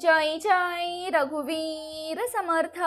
जय जय रघुवीर समर्थ.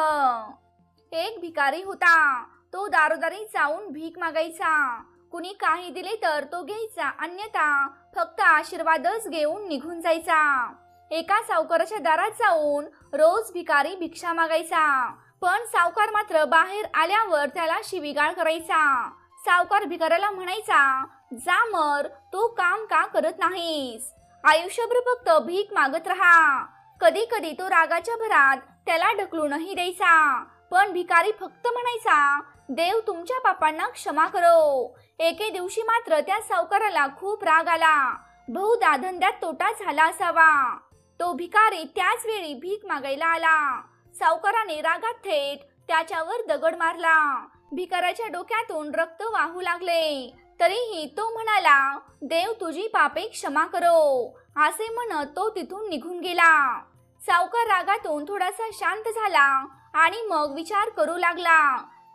एक भिकारी होता. तो दारोदारी जाऊन भीक मागायचा. कुणी काही दिले तर तो घ्यायचा. अन्यथा फक्त आशीर्वादच घेऊन निघून जायचा. एका सावकाराच्या दारात जाऊन रोज भिकारी भिक्षा मागायचा. पण सावकार मात्र बाहेर आल्यावर त्याला शिवीगाळ करायचा. सावकार भिकाऱ्याला म्हणायचा जा मर तू काम का करत नाहीस? आयुष्यभर फक्त भीक मागत राहा. कधी कधी तो रागाच्या भरात त्याला ढकलूनही द्यायचा. पण भिकारी फक्त म्हणायचा देव तुमच्या पापांना क्षमा करो. एके दिवशी मात्र त्या सावकाराला खूप राग आला. बहुधा धंद्यात तोटा झाला असावा. तो भिकारी त्याच वेळी भीक मागायला आला. सावकाराने रागात थेट त्याच्यावर दगड मारला. भिकाराच्या डोक्यातून रक्त वाहू लागले. तरीही तो म्हणाला देव तुझी पापे क्षमा करो. असे म्हणत तो तिथून निघून गेला. सावकार रागातून थोडासा शांत झाला आणि मग विचार करू लागला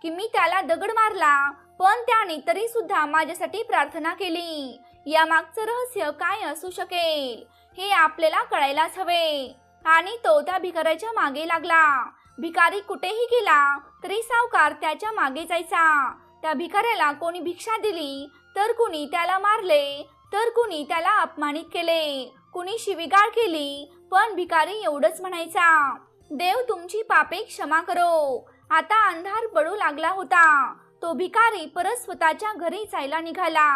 की मी त्याला दगड मारला पण त्याने तरी सुद्धा माझ्यासाठी प्रार्थना केली. या मागचं रहस्य काय असू शकेल हे आपल्याला कळायलाच हवे. आणि तो त्या भिकाऱ्याच्या मागे लागला. भिकारी कुठेही गेला तरी सावकार त्याच्यामागे जायचा. त्या भिकाऱ्याला कोणी भिक्षा दिली तर कुणी त्याला मारले तर कुणी त्याला अपमानित केले? कुणी शिविगाळ केली? पण भिकारी एवढंच म्हणायचा देव तुमची पापे क्षमा करो. आता अंधार पडू लागला होता. तो भिकारी परत स्वतःच्या घरी जायला निघाला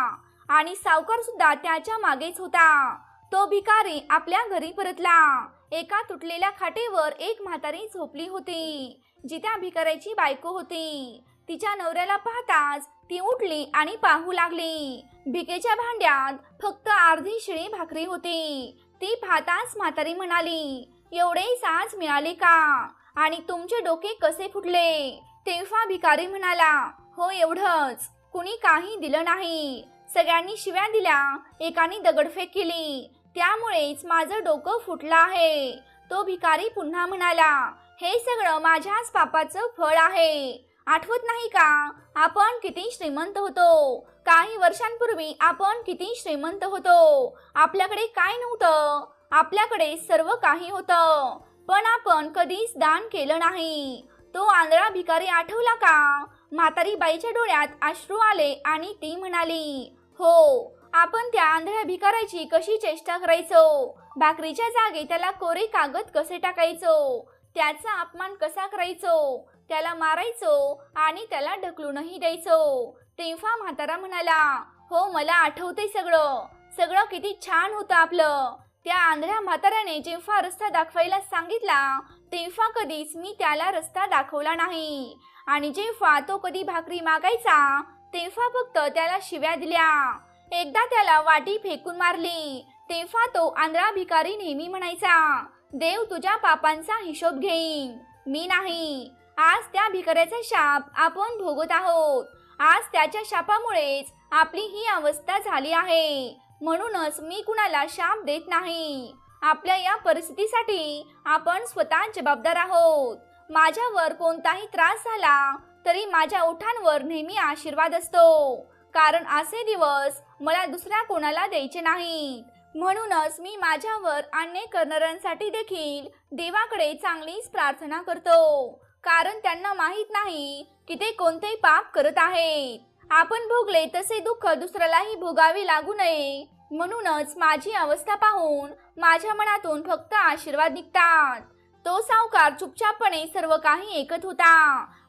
आणि सावकार सुद्धा त्याच्या मागेच होता. तो भिकारी आपल्या घरी परतला. एका तुटलेल्या खाटेवर एक म्हातारी झोपली होती जी त्या भिकाऱ्याची बायको होती. तिच्या नवऱ्याला पाहताच ती उठली आणि पाहू लागली. भिकेच्या भांड्यात फक्त अर्धी शिळी भाकरी होती. ती पाहताच म्हातारी म्हणाली एवढे साज मिळाले का? आणि तुमचे डोके कसे फुटले? तेव्हा भिकारी म्हणाला हो एवढंच. कुणी काही दिलं नाही. सगळ्यांनी शिव्या दिल्या एकाने दगडफेक केली. त्यामुळेच माझं डोकं फुटलं आहे. तो भिकारी पुन्हा म्हणाला हे सगळं माझ्याच पापाचं फळ आहे. आठवत नाही का? आपण किती श्रीमंत होतो. काही वर्षांपूर्वी आपण किती श्रीमंत होतो. आपल्याकडे काय नव्हतं? आपल्याकडे सर्व काही होतं. पण आपण कधीच दान केलं नाही. तो आंधळा भिकारी आठवला का? म्हातारी बाईच्या डोळ्यात अश्रू आले आणि ती म्हणाली हो आपण त्या आंधळ्या भिकाराची कशी चेष्टा करायचो? भाकरीच्या जागी त्याला कोरे कागद कसे टाकायचो? त्याचा अपमान कसा करायचो? त्याला मारायचो आणि त्याला ढकलूनही द्यायचो. तेव्हा म्हातारा म्हणाला हो मला आठवते सगळं. सगळं किती छान होतं आपलं. त्या आंधळ्या म्हाताऱ्याने जेव्हा रस्ता दाखवायला सांगितला तेव्हा कधीच मी त्याला रस्ता दाखवला नाही. आणि जेव्हा तो कधी भाकरी मागायचा तेव्हा फक्त त्याला शिव्या दिल्या. एकदा त्याला वाटी फेकून मारली. तेव्हा तो आंधळा भिकारी नेहमी म्हणायचा देव तुझ्या पापांचा हिशोब घेईन. मी नाही. आज त्या भिकाऱ्याचा शाप आपण भोगत आहोत. आज त्याच्या शापामुळेच आपली ही अवस्था झाली आहे. म्हणूनच मी कुणाला शाप देत नाही. आपल्या या परिस्थितीसाठी आपण स्वतः जबाबदार आहोत. माझ्यावर कोणताही त्रास झाला तरी माझ्या ओठांवर नेहमी आशीर्वाद असतो. कारण असे दिवस मला दुसऱ्या कोणाला द्यायचे नाही म्हणूनच मी माझ्यावर अन्य करणाऱ्यांसाठी देखील देवाकडे चांगलीच प्रार्थना करतो. कारण त्यांना माहीत नाही की ते कोणते पाप करत आहेत. आपण भोगले तसे दुःख दुसऱ्यालाही भोगावे लागू नये. म्हणूनच माझी अवस्था पाहून माझ्या मनातून फक्त आशीर्वाद निघतात. तो सावकार चुपचापणे सर्व काही ऐकत होता.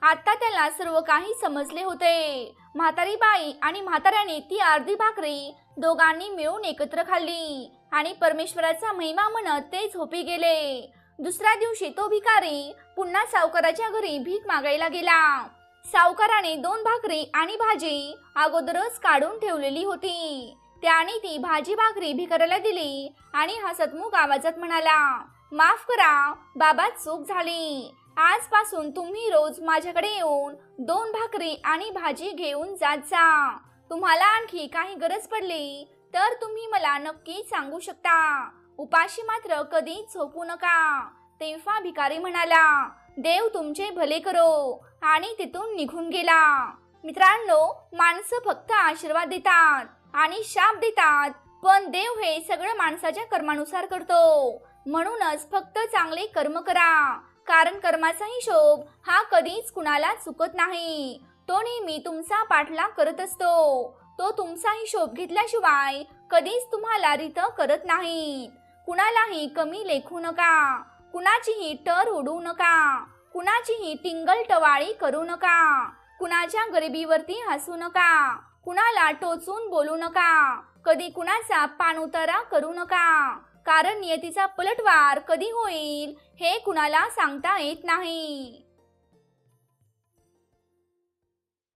आता त्याला सर्व काही समजले होते. म्हातारी बाई आणि म्हाताऱ्याने ती अर्धी भाकरी दोघांनी मिळून एकत्र खाल्ली आणि परमेश्वराचा महिमा म्हणत ते झोपी गेले. दुसऱ्या दिवशी तो भिकारी पुन्हा सावकाराच्या घरी भीक मागायला गेला. सावकाराने दोन भाकरी आणि भाजी अगोदरच काढून ठेवलेली होती. त्याने ती भाजी भाकरी भिकाऱ्याला दिली आणि हसतमुख आवाजात म्हणाला माफ करा बाबा चूक झाली. आजपासून तुम्ही रोज माझ्याकडे येऊन दोन भाकरी आणि भाजी घेऊन जात जा. तुम्हाला आणखी काही गरज पडली तर तुम्ही मला नक्की सांगू शकता. उपाशी मात्र कधी झोपू नका. तेव्हा भिकारी म्हणाला देव तुमचे भले करो आणि तिथून निघून गेला. मित्रांनो माणसं फक्त आशीर्वाद देतात आणि शाप देतात पण देव हे सगळं माणसाच्या कर्मानुसार करतो. म्हणूनच फक्त चांगले कर्म करा कारण कर्माचा हिशोब हा कधीच कुणाला चुकत नाही. तो नेहमी तुमचा पाठलाग करत असतो. तो तुमचा हिशोब घेतल्याशिवाय कधीच तुम्हाला रित करत नाहीत. कुणालाही कमी लेखू नका. कुणाचीही टर उडू नका. कुणाचीही टिंगल टवाळी करू नका. कुणाच्या गरिबीवरती हसू नका. कुणाला टोचून बोलू नका. कधी कुणाचा पाणउतारा करू नका. कारण नियतीचा पलटवार कधी होईल हे कुणाला सांगता येत नाही.